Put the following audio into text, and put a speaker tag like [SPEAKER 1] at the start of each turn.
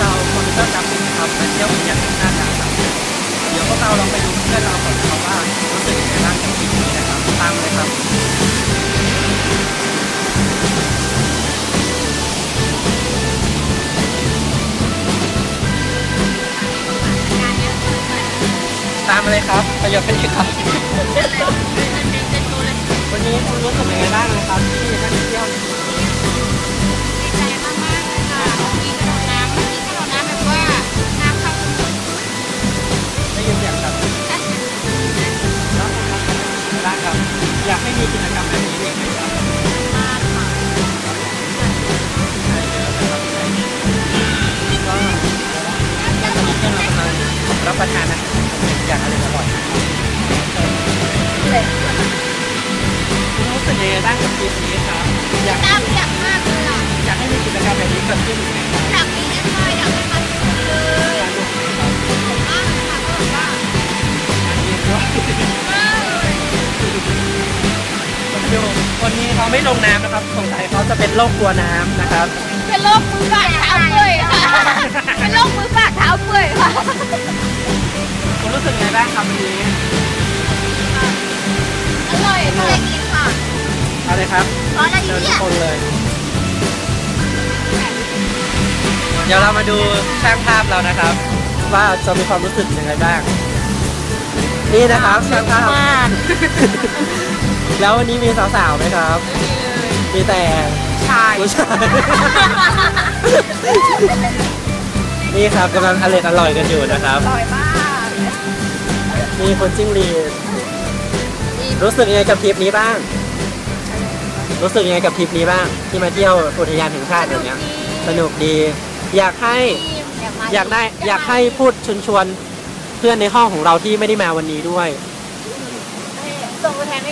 [SPEAKER 1] เราคนก็จำเป็นคเที่ยวเรียนหน้าดาวสามเดี๋ยวพวกเราลองไปดูเพื่อนเราก่อนเขาว่ารู้สึกยังไงบ้างกับคลินี้นะครับตามเลยครับตามเลยครับประปยกกันอีกครับ อยากให้มีกิจกรรมแบบนี้อีกไหมครับใช่เยอะนะรับใช่เยอะก็ตอนนี้เพื่อนเรากำลังรับประทานอาหารอย่างอร่อยอร่อยรู้สึกยังไงบ้างกับคลิปนี้ครับอยาก ดูคนนี้เขาไม่ลงน้ำนะครับสงสัยเขาจะเป็นโรคกลัวน้ำนะครับ
[SPEAKER 2] เป็นโรคมือปากเท้าเปื่อยค่ะเป็นโรคมือปากเท้าเปื่อยค่ะ
[SPEAKER 1] คุณรู้สึกไงบ้างครับวันนี้
[SPEAKER 2] อร่อยค่ะ
[SPEAKER 1] เอาเลยครับ
[SPEAKER 2] ร้อนอะไร
[SPEAKER 1] เชิญทุ
[SPEAKER 2] เนี่
[SPEAKER 1] ก
[SPEAKER 2] ย
[SPEAKER 1] คนเลย เดี๋ยวเรามาดูช่างภาพเรานะครับ ว่าจะมีความรู้สึกยังไงบ้าง นี่นะครับช่างภาพ แล้ววันนี้มีสาวๆไหมครับ มีแต่
[SPEAKER 2] ชาย
[SPEAKER 1] ผู้ชาย นี่ครับกำลังอร่อยอร่อยกันอยู่นะครับ
[SPEAKER 2] อร่อยมาก
[SPEAKER 1] มีคนจิ้งหรีดรู้สึกยังไงกับทริปนี้บ้าง รู้สึกยังไงกับทริปนี้บ้าง ที่มาเที่ยวอุทยานแห่งชาติอย่างเงี้ย สนุกดี อยากให้อยากได้อยากให้พูดชวนชวนๆเพื่อนในห้องของเราที่ไม่ได้มาวันนี้ด้วย
[SPEAKER 2] ส่งตัวแทน